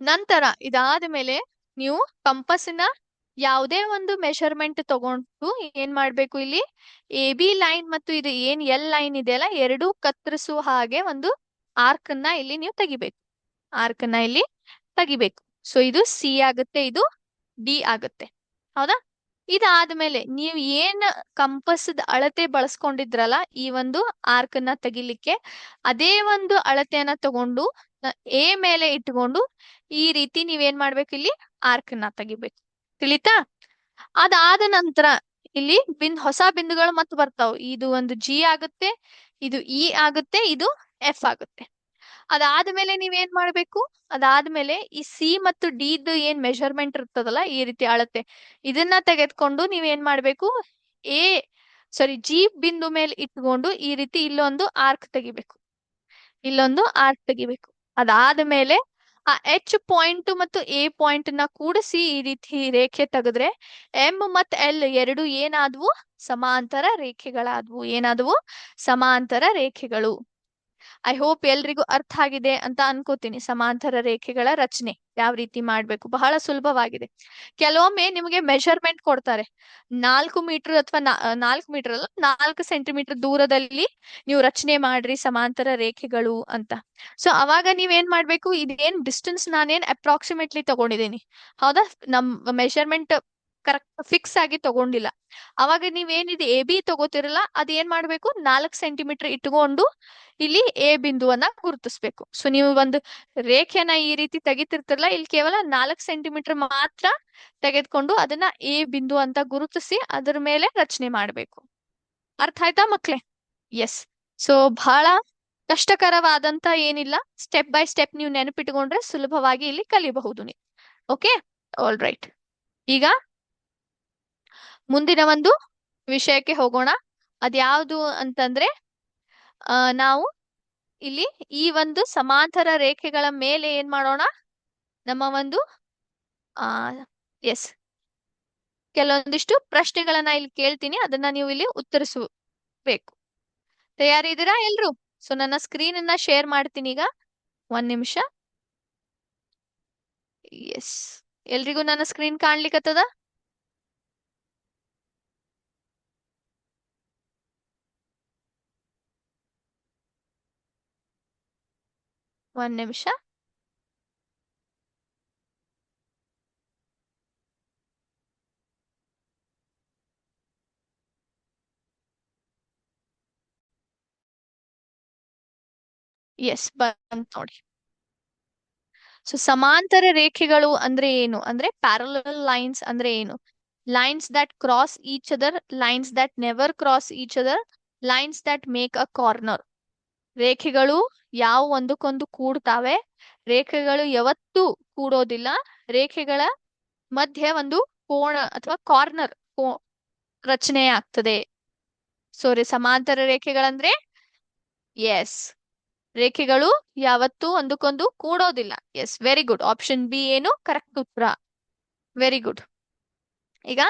ನಂತರ ಇದಾದ ಮೇಲೆ ನೀವು ಕಂಪಸ್ಸಿನ ಯಾವುದೇ ಒಂದು ಮೆಷರ್ಮೆಂಟ್ ತಗೊಂಡು ಏನ್ ಮಾಡ್ಬೇಕು ಇಲ್ಲಿ? ಎ ಬಿ ಲೈನ್ ಮತ್ತು ಇದು ಏನ್ ಎಲ್ ಲೈನ್ ಇದೆಯಲ್ಲ ಎರಡು ಕತ್ತರಿಸುವ ಹಾಗೆ ಒಂದು ಆರ್ಕ್ನ ಇಲ್ಲಿ ನೀವು ತೆಗಿಬೇಕು. ಆರ್ಕ್ನ ಇಲ್ಲಿ ತೆಗಿಬೇಕು. ಸೊ ಇದು ಸಿ ಆಗುತ್ತೆ, ಇದು ಡಿ ಆಗುತ್ತೆ. ಹೌದಾ? ಇದಾದ್ಮೇಲೆ ನೀವು ಏನ್ ಕಂಪಸ್ದ ಅಳತೆ ಬಳಸ್ಕೊಂಡಿದ್ರಲ್ಲ, ಈ ಒಂದು ಆರ್ಕ್ ಅನ್ನ ತೆಗಿಲಿಕ್ಕೆ, ಅದೇ ಒಂದು ಅಳತೆಯನ್ನ ತಗೊಂಡು ಎ ಮೇಲೆ ಇಟ್ಕೊಂಡು ಈ ರೀತಿ ನೀವೇನ್ ಮಾಡ್ಬೇಕು ಇಲ್ಲಿ? ಆರ್ಕ್ನ ತೆಗಿಬೇಕು. ತಿಳಿತಾ? ಅದಾದ ನಂತರ ಇಲ್ಲಿ ಬಿಂದ್, ಹೊಸ ಬಿಂದುಗಳು ಮತ್ತೆ ಬರ್ತಾವ. ಇದು ಒಂದು ಜಿ ಆಗುತ್ತೆ, ಇದು ಇ ಆಗುತ್ತೆ, ಇದು ಎಫ್ ಆಗುತ್ತೆ. ಅದಾದ್ಮೇಲೆ ನೀವೇನ್ ಮಾಡ್ಬೇಕು? ಅದಾದ್ಮೇಲೆ ಈ ಸಿ ಮತ್ತು ಡಿ ಏನ್ ಮೆಷರ್ಮೆಂಟ್ ಇರ್ತದಲ್ಲ, ಈ ರೀತಿ ಅಳತೆ ಇದನ್ನ ತೆಗೆದ್ಕೊಂಡು ನೀವೇನ್ ಮಾಡ್ಬೇಕು? ಎ ಸಾರಿ ಜಿ ಬಿಂದು ಮೇಲೆ ಇಟ್ಕೊಂಡು ಈ ರೀತಿ ಇಲ್ಲೊಂದು ಆರ್ಕ್ ತೆಗಿಬೇಕು. ಇಲ್ಲೊಂದು ಆರ್ಕ್ ತೆಗಿಬೇಕು. ಅದಾದ್ಮೇಲೆ ಆ ಎಚ್ ಪಾಯಿಂಟ್ ಮತ್ತು ಎ ಪಾಯಿಂಟ್ನ ಕೂಡಿಸಿ ಈ ರೀತಿ ರೇಖೆ ತೆಗೆದ್ರೆ ಎಂ ಮತ್ ಎಲ್ ಎರಡು ಏನಾದ್ವು? ಸಮಾಂತರ ರೇಖೆಗಳಾದ್ವು. ಏನಾದವು? ಸಮಾಂತರ ರೇಖೆಗಳು. ಐ ಹೋಪ್ ಎಲ್ರಿಗೂ ಅರ್ಥ ಆಗಿದೆ ಅಂತ ಅನ್ಕೋತೀನಿ. ಸಮಾಂತರ ರೇಖೆಗಳ ರಚನೆ ಯಾವ ರೀತಿ ಮಾಡ್ಬೇಕು? ಬಹಳ ಸುಲಭವಾಗಿದೆ. ಕೆಲವೊಮ್ಮೆ ನಿಮಗೆ ಮೆಷರ್ಮೆಂಟ್ ಕೊಡ್ತಾರೆ. ನಾಲ್ಕು ಮೀಟರ್ ಅಥವಾ ನಾಲ್ಕು ಮೀಟರ್ ಅಲ್ಲ, ನಾಲ್ಕು ಸೆಂಟಿಮೀಟರ್ ದೂರದಲ್ಲಿ ನೀವು ರಚನೆ ಮಾಡ್ರಿ ಸಮಾಂತರ ರೇಖೆಗಳು ಅಂತ. ಸೊ ಅವಾಗ ನೀವೇನ್ ಮಾಡ್ಬೇಕು? ಇದೇನ್ ಡಿಸ್ಟೆನ್ಸ್ ನಾನೇನ್ ಅಪ್ರಾಕ್ಸಿಮೇಟ್ಲಿ ತಗೊಂಡಿದ್ದೀನಿ. ಹೌದಾ? ನಮ್ ಮೆಷರ್ಮೆಂಟ್ ಕರೆಕ್ಟ್ ಫಿಕ್ಸ್ ಆಗಿ ತಗೊಂಡಿಲ್ಲ. ಅವಾಗ ನೀವೇನಿದೆ ಎ ಬಿ ತಗೋತಿರಲ್ಲ, ಅದ್ ಏನ್ ಮಾಡ್ಬೇಕು? ನಾಲ್ಕು ಸೆಂಟಿಮೀಟರ್ ಇಟ್ಕೊಂಡು ಇಲ್ಲಿ ಎ ಬಿಂದುವನ್ನ ಗುರುತಿಸ್ಬೇಕು. ಸೊ ನೀವು ಒಂದು ರೇಖೆನ ಈ ರೀತಿ ತೆಗಿತಿರ್ತಿರಲ್ಲ, ಇಲ್ಲಿ ಕೇವಲ ನಾಲ್ಕು ಸೆಂಟಿಮೀಟರ್ ಮಾತ್ರ ತೆಗೆದ್ಕೊಂಡು ಅದನ್ನ ಎ ಬಿಂದು ಅಂತ ಗುರುತಿಸಿ ಅದ್ರ ಮೇಲೆ ರಚನೆ ಮಾಡ್ಬೇಕು. ಅರ್ಥ ಆಯ್ತಾ ಮಕ್ಳೇ? ಎಸ್ ಸೊ ಬಹಳ ಕಷ್ಟಕರವಾದಂತ ಏನಿಲ್ಲ. ಸ್ಟೆಪ್ ಬೈ ಸ್ಟೆಪ್ ನೀವು ನೆನಪಿಟ್ಕೊಂಡ್ರೆ ಸುಲಭವಾಗಿ ಇಲ್ಲಿ ಕಲಿಬಹುದು ನೀವು. ಓಕೆ ಆಲ್ ರೈಟ್ ಈಗ ಮುಂದಿನ ಒಂದು ವಿಷಯಕ್ಕೆ ಹೋಗೋಣ. ಅದ್ಯಾವುದು ಅಂತಂದ್ರೆ, ಆ, ನಾವು ಇಲ್ಲಿ ಈ ಒಂದು ಸಮಾಂತರ ರೇಖೆಗಳ ಮೇಲೆ ಏನ್ ಮಾಡೋಣ? ನಮ್ಮ ಒಂದು, ಆ ಎಸ್ ಕೆಲವೊಂದಿಷ್ಟು ಪ್ರಶ್ನೆಗಳನ್ನ ಇಲ್ಲಿ ಕೇಳ್ತೀನಿ. ಅದನ್ನ ನೀವು ಇಲ್ಲಿ ಉತ್ತರಿಸಬೇಕು. ತಯಾರಿದ್ದೀರಾ ಎಲ್ರು? ಸೊ ನನ್ನ ಸ್ಕ್ರೀನ್ ಅನ್ನ ಶೇರ್ ಮಾಡ್ತೀನಿ ಈಗ. ಒಂದ್ ನಿಮಿಷ. ಎಸ್ ಎಲ್ರಿಗೂ ನನ್ನ ಸ್ಕ್ರೀನ್ ಕಾಣ್ಲಿಕ್ಕತ್ತದ ಒಂದ್ ನಿಮಿಷ. ಎಸ್ ಬಂತ್ ನೋಡಿ. ಸೊ ಸಮಾಂತರ ರೇಖೆಗಳು ಅಂದ್ರೆ ಏನು? ಅಂದ್ರೆ ಪ್ಯಾರಲಲ್ ಲೈನ್ಸ್ ಅಂದ್ರೆ ಏನು? Lines that cross each other lines that never cross each other lines that make a corner ರೇಖೆಗಳು ಯಾವ ಒಂದಕ್ಕೊಂದು ಕೂಡ್ತಾವೆ. ರೇಖೆಗಳು ಯಾವತ್ತೂ ಕೂಡೋದಿಲ್ಲ. ರೇಖೆಗಳ ಮಧ್ಯೆ ಒಂದು ಕೋಣ ಅಥವಾ ಕಾರ್ನರ್ ರಚನೆ ಆಗ್ತದೆ. ಸಾರಿ ಸಮಾಂತರ ರೇಖೆಗಳಂದ್ರೆ ಎಸ್ ರೇಖೆಗಳು ಯಾವತ್ತೂ ಒಂದಕ್ಕೊಂದು ಕೂಡೋದಿಲ್ಲ. Yes very good option B ಏನು? ಕರೆಕ್ಟ್ ಉತ್ತರ. ವೆರಿ ಗುಡ್ ಈಗ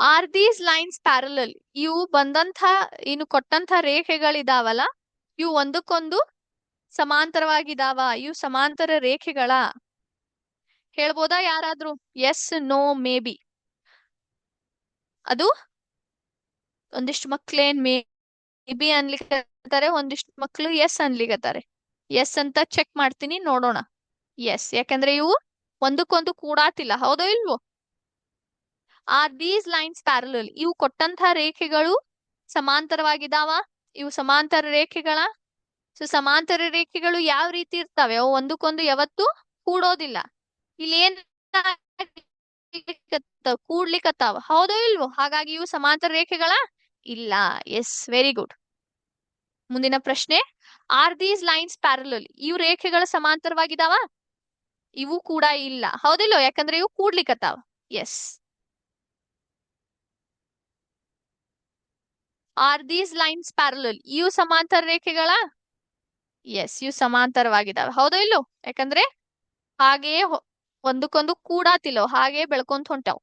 ಆರ್ ದೀಸ್ ಲೈನ್ಸ್ ಪ್ಯಾರಲಲ್ ಇವು ಬಂದಂತ ಇನ್ನು ಕೊಟ್ಟಂತ ರೇಖೆಗಳಿದಾವಲ್ಲ ಇವು ಒಂದಕ್ಕೊಂದು ಸಮಾಂತರವಾಗಿದಾವ, ಇವು ಸಮಾಂತರ ರೇಖೆಗಳ. ಹೇಳ್ಬೋದಾ ಯಾರಾದ್ರೂ? ಎಸ್ ನೋ ಮೇ ಬಿ ಅದು ಒಂದಿಷ್ಟು ಮಕ್ಳೇನ್ ಮೇ ಬಿ ಅನ್ಲಿಕ್ಕತ್ತಾರೆ ಒಂದಿಷ್ಟು ಮಕ್ಳು ಎಸ್ ಅನ್ಲಿಕತ್ತಾರೆ. ಎಸ್ ಅಂತ ಚೆಕ್ ಮಾಡ್ತೀನಿ, ನೋಡೋಣ. ಎಸ್ ಯಾಕಂದ್ರೆ ಇವು ಒಂದಕ್ಕೊಂದು ಕೂಡಾತಿಲ್ಲ, ಹೌದೋ ಇಲ್ವೋ? ಆರ್ ದೀಸ್ ಲೈನ್ಸ್ ಪ್ಯಾರಲಲ್ ಇವು ಕೊಟ್ಟಂತ ರೇಖೆಗಳು ಸಮಾಂತರವಾಗಿದಾವ? ಇವು ಸಮಾಂತರ ರೇಖೆಗಳ, ಸೊ ಸಮಾಂತರ ರೇಖೆಗಳು ಯಾವ ರೀತಿ ಇರ್ತವೆ? ಅವು ಒಂದಕ್ಕೊಂದು ಯಾವತ್ತೂ ಕೂಡೋದಿಲ್ಲ. ಇಲ್ಲಿ ಏನ್ ಕೂಡ್ಲಿಕ್ಕತ್ತಾವ ಹೌದೋ ಇಲ್ವೋ? ಹಾಗಾಗಿ ಇವು ಸಮಾಂತರ ರೇಖೆಗಳ ಇಲ್ಲ. ಎಸ್ ವೆರಿ ಗುಡ್ ಮುಂದಿನ ಪ್ರಶ್ನೆ. ಆರ್ ದೀಸ್ ಲೈನ್ಸ್ ಪ್ಯಾರಲಲ್ ಇವು ರೇಖೆಗಳ ಸಮಾಂತರವಾಗಿದಾವ? ಇವು ಕೂಡ ಇಲ್ಲ. ಹೌದಿಲ್ಲೋ ಯಾಕಂದ್ರೆ ಇವು ಕೂಡ್ಲಿಕ್ಕತ್ತಾವ yes are these lines parallel ಇವು ಸಮಾಂತರ ರೇಖೆಗಳ? ಎಸ್ ಇವು ಸಮಾಂತರವಾಗಿದ್ದಾವೆ. ಹೌದೋ ಇಲ್ಲೋ? ಯಾಕಂದ್ರೆ ಹಾಗೆಯೇ ಒಂದಕ್ಕೊಂದು ಕೂಡಾತಿಲ್ಲೋ ಹಾಗೆ ಬೆಳ್ಕೊಂತ ಹೊಂಟಾವ್.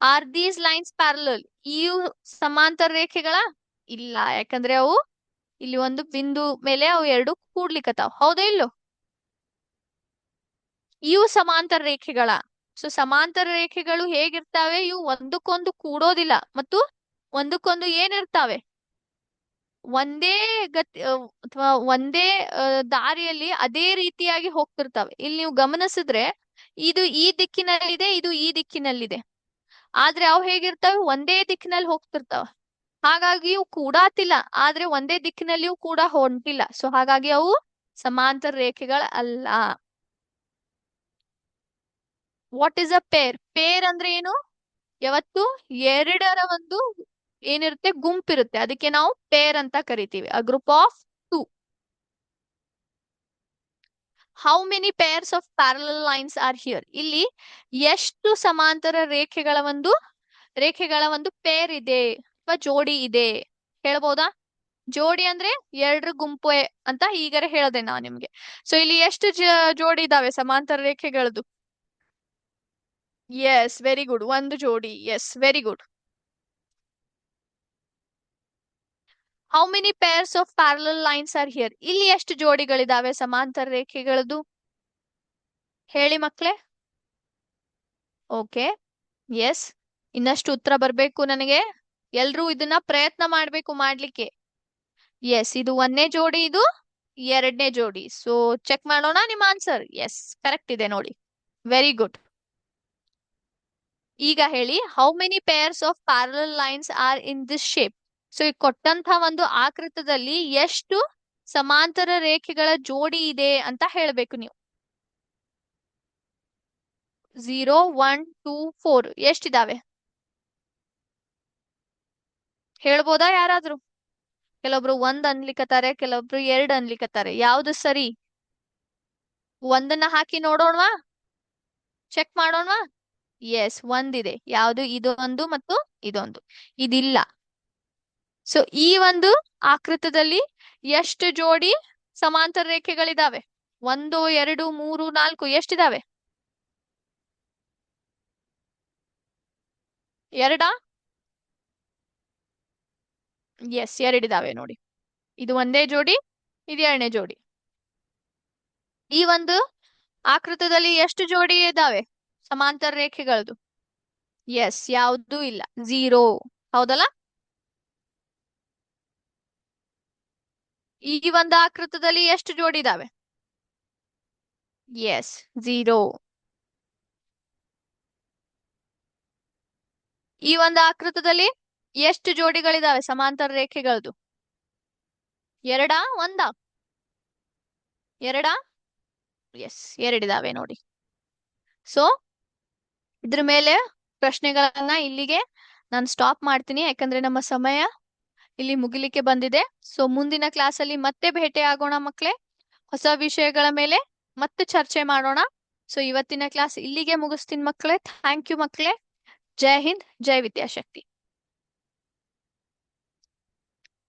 ಆರ್ ದೀಸ್ ಲೈನ್ಸ್ ಪ್ಯಾರಲಲ್ ಇವು ಸಮಾಂತರ ರೇಖೆಗಳ? ಇಲ್ಲ, ಯಾಕಂದ್ರೆ ಅವು ಇಲ್ಲಿ ಒಂದು ಬಿಂದು ಮೇಲೆ ಅವು ಎರಡು ಕೂಡ್ಲಿಕ್ಕತ್ತಾವ ಹೌದೋ ಇಲ್ಲೋ? ಇವು ಸಮಾಂತರ ರೇಖೆಗಳ. ಸೊ ಸಮಾಂತರ ರೇಖೆಗಳು ಹೇಗಿರ್ತಾವೆ? ಇವು ಒಂದಕ್ಕೊಂದು ಕೂಡೋದಿಲ್ಲ. ಮತ್ತು ಒಂದಕ್ಕೊಂದು ಏನಿರ್ತಾವೆ? ಒಂದೇ ಗತಿ ಅಥವಾ ಒಂದೇ ದಾರಿಯಲ್ಲಿ ಅದೇ ರೀತಿಯಾಗಿ ಹೋಗ್ತಿರ್ತಾವೆ. ಇಲ್ಲಿ ನೀವು ಗಮನಿಸಿದ್ರೆ ಇದು ಈ ದಿಕ್ಕಿನಲ್ಲಿದೆ, ಇದು ಈ ದಿಕ್ಕಿನಲ್ಲಿದೆ. ಆದ್ರೆ ಅವು ಹೇಗಿರ್ತಾವೆ? ಒಂದೇ ದಿಕ್ಕಿನಲ್ಲಿ ಹೋಗ್ತಿರ್ತಾವ. ಹಾಗಾಗಿ ಇವು ಕೂಡಾತಿಲ್ಲ ಆದ್ರೆ ಒಂದೇ ದಿಕ್ಕಿನಲ್ಲಿಯೂ ಕೂಡ ಹೊಂಟಿಲ್ಲ. ಸೊ ಹಾಗಾಗಿ ಅವು ಸಮಾಂತರ ರೇಖೆಗಳ ಅಲ್ಲ what is a pair pair ಅಂದ್ರೆ ಏನು? ಯಾವತ್ತು ಎರಡರ ಒಂದು ಏನಿರುತ್ತೆ? ಗುಂಪಿರುತ್ತೆ. ಅದಕ್ಕೆ ನಾವು ಪೇರ್ ಅಂತ ಕರಿತೀವಿ. A group of two how many pairs of parallel lines are here ಇಲ್ಲಿ ಎಷ್ಟು ಸಮಾಂತರ ರೇಖೆಗಳ ಒಂದು ರೇಖೆಗಳ ಒಂದು ಪೇರ್ ಇದೆ? ಅಥವಾ ಜೋಡಿ ಇದೆ? ಹೇಳ್ಬೋದಾ? ಜೋಡಿ ಅಂದ್ರೆ ಎರಡ್ರ ಗುಂಪು ಅಂತ ಈಗರೆ ಹೇಳ್ದೆ ನಾವು ನಿಮ್ಗೆ. ಸೊ ಇಲ್ಲಿ ಎಷ್ಟು ಜೋಡಿ ಇದಾವೆ? ಸಮಾಂತರ ರೇಖೆಗಳದ್ದು? ಎಸ್ ವೆರಿ ಗುಡ್ ಒಂದು ಜೋಡಿ. Yes very good how many pairs of parallel lines are here ಇಲ್ಲಿ ಎಷ್ಟು ಜೋಡಿಗಳಿದಾವೆ ಸಮಾಂತರ ರೇಖೆಗಳದು? ಹೇಳಿ ಮಕ್ಳೇ. ಓಕೆ ಎಸ್ ಇನ್ನಷ್ಟು ಉತ್ತರ ಬರಬೇಕು ನನಗೆ. ಎಲ್ರೂ ಇದನ್ನ ಪ್ರಯತ್ನ ಮಾಡ್ಬೇಕು ಮಾಡ್ಲಿಕ್ಕೆ. ಎಸ್ ಇದು ಒಂದನೇ ಜೋಡಿ, ಇದು ಎರಡನೇ ಜೋಡಿ. ಸೊ ಚೆಕ್ ಮಾಡೋಣ ನಿಮ್ಮ ಆನ್ಸರ್ ಎಸ್ ಕರೆಕ್ಟ್ ಇದೆ ನೋಡಿ. ವೆರಿ ಗುಡ್ ಈಗ ಹೇಳಿ how many pairs of parallel lines are in this shape so ಈ ಕೊಟ್ಟಂತ ಒಂದು ಆಕೃತದಲ್ಲಿ ಎಷ್ಟು ಸಮಾಂತರ ರೇಖೆಗಳ ಜೋಡಿ ಇದೆ ಅಂತ ಹೇಳ್ಬೇಕು ನೀವು. ಝೀರೋ ಒನ್ ಟೂ ಫೋರ್ ಎಷ್ಟಿದಾವೆ? ಹೇಳ್ಬೋದಾ ಯಾರಾದ್ರೂ? ಕೆಲವೊಬ್ರು ಒಂದ್ ಅನ್ಲಿಕತ್ತಾರೆ, ಕೆಲವೊಬ್ರು ಎರಡ್ ಅನ್ಲಿಕತ್ತಾರೆ. ಯಾವ್ದು ಸರಿ? ಒಂದನ್ನ ಹಾಕಿ ನೋಡೋಣವಾ? ಚೆಕ್ ಮಾಡೋಣವಾ? ಎಸ್ ಒಂದಿದೆ. ಯಾವ್ದು? ಇದೊಂದು ಮತ್ತು ಇದೊಂದು. ಇದಿಲ್ಲ. ಸೊ ಈ ಒಂದು ಆಕೃತದಲ್ಲಿ ಎಷ್ಟು ಜೋಡಿ ಸಮಾಂತರ ರೇಖೆಗಳಿದಾವೆ? ಒಂದು, ಎರಡು, ಮೂರು, ನಾಲ್ಕು ಎಷ್ಟಿದಾವೆ? ಎರಡಾ? ಎಸ್ ಎರಡಿದಾವೆ ನೋಡಿ. ಇದು ಒಂದೇ ಜೋಡಿ, ಇದು ಎರಡನೇ ಜೋಡಿ. ಈ ಒಂದು ಆಕೃತದಲ್ಲಿ ಎಷ್ಟು ಜೋಡಿ ಇದಾವೆ ಸಮಾಂತರ ರೇಖೆಗಳದು? ಎಸ್ ಯಾವ್ದೂ ಇಲ್ಲ. ಝೀರೋ ಹೌದಲ್ಲ? ಈ ಒಂದು ಆಕೃತದಲ್ಲಿ ಎಷ್ಟು ಜೋಡಿ ಇದಾವೆ? ಎಸ್ ಝೀರೋ ಈ ಒಂದು ಆಕೃತದಲ್ಲಿ ಎಷ್ಟು ಜೋಡಿಗಳಿದಾವೆ ಸಮಾಂತರ ರೇಖೆಗಳದು? ಎರಡಾ, ಒಂದ? ಎರಡಾ? ಎಸ್ ಎರಡಿದಾವೆ ನೋಡಿ. ಸೊ ಇದ್ರ ಮೇಲೆ ಪ್ರಶ್ನೆಗಳನ್ನ ಇಲ್ಲಿಗೆ ನಾನು ಸ್ಟಾಪ್ ಮಾಡ್ತೀನಿ. ಯಾಕಂದ್ರೆ ನಮ್ಮ ಸಮಯ ಇಲ್ಲಿ ಮುಗಿಲಿಕ್ಕೆ ಬಂದಿದೆ. ಸೊ ಮುಂದಿನ ಕ್ಲಾಸ್ ಅಲ್ಲಿ ಮತ್ತೆ ಭೇಟಿ ಆಗೋಣ ಮಕ್ಕಳೇ ಹೊಸ ವಿಷಯಗಳ ಮೇಲೆ ಮತ್ತೆ ಚರ್ಚೆ ಮಾಡೋಣ. ಸೊ ಇವತ್ತಿನ ಕ್ಲಾಸ್ ಇಲ್ಲಿಗೆ ಮುಗಿಸ್ತೀನಿ ಮಕ್ಕಳೇ ಥ್ಯಾಂಕ್ ಯು ಮಕ್ಕಳೇ ಜೈ ಹಿಂದ್, ಜೈ ವಿದ್ಯಾಶಕ್ತಿ.